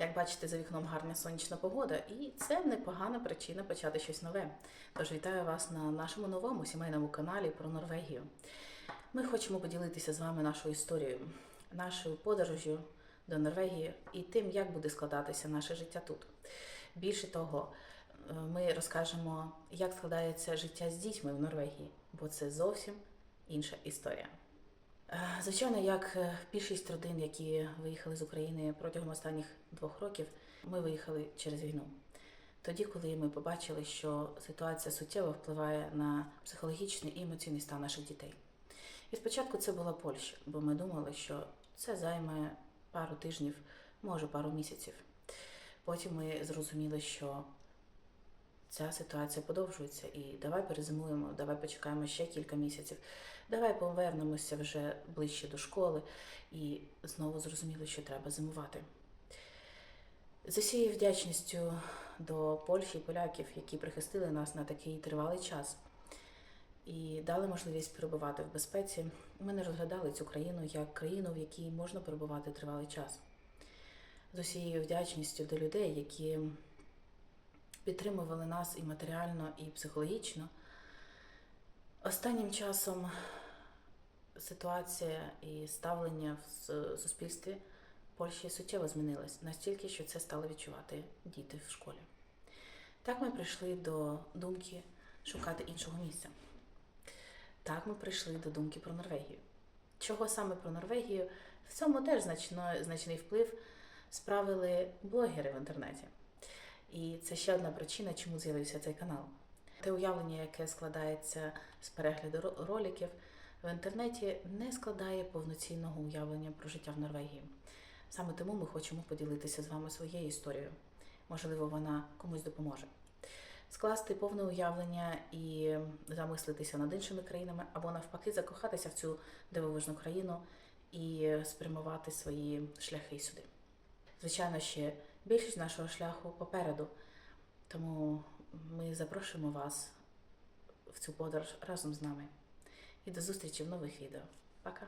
Як бачите, за вікном гарна сонячна погода, і це непогана причина почати щось нове. Тож вітаю вас на нашому новому сімейному каналі про Норвегію. Ми хочемо поділитися з вами нашою історією, нашою подорожю до Норвегії і тим, як буде складатися наше життя тут. Більше того, е, ми розкажемо, як складається життя з дітьми в Норвегії, бо це зовсім інша історія. Е, Звичайно, як е, більшість родин, які виїхали з України протягом останніх двох років, ми виїхали через війну. Тоді, коли ми побачили, що ситуація суттєво впливає на психологічний і емоційний стан наших дітей. І спочатку це була Польща, бо ми думали, що це займе пару тижнів, може пару місяців. Потім ми зрозуміли, що ця ситуація подовжується, і давай перезимуємо, давай почекаємо ще кілька місяців, давай повернемося вже ближче до школи, і знову зрозуміли, що треба зимувати. З усією вдячністю до Польщі і поляків, які прихистили нас на такий тривалий час і дали можливість перебувати в безпеці, ми не розглядали цю країну як країну, в якій можна перебувати тривалий час. З усією вдячністю до людей, які підтримували нас і матеріально, і психологічно. Останнім часом ситуація і ставлення в суспільстві Польщі суттєво змінилось настільки, що це стали відчувати діти в школі. Так ми прийшли до думки шукати іншого місця. Так ми прийшли до думки про Норвегію. Чого саме про Норвегію? В цьому теж значно, значний вплив справили блогери в інтернеті. І це ще одна причина, чому з'явився цей канал. Те уявлення, яке складається з перегляду ро- роликів в інтернеті, не складає повноцінного уявлення про життя в Норвегії. Саме тому ми хочемо поділитися з вами своєю історією. Можливо, вона комусь допоможе. Скласти повне уявлення і замислитися над іншими країнами, або навпаки, закохатися в цю дивовижну країну і спрямувати свої шляхи сюди. Звичайно, ще більшість нашого шляху попереду, тому ми запрошуємо вас в цю подорож разом з нами. І до зустрічі в нових відео. Пока!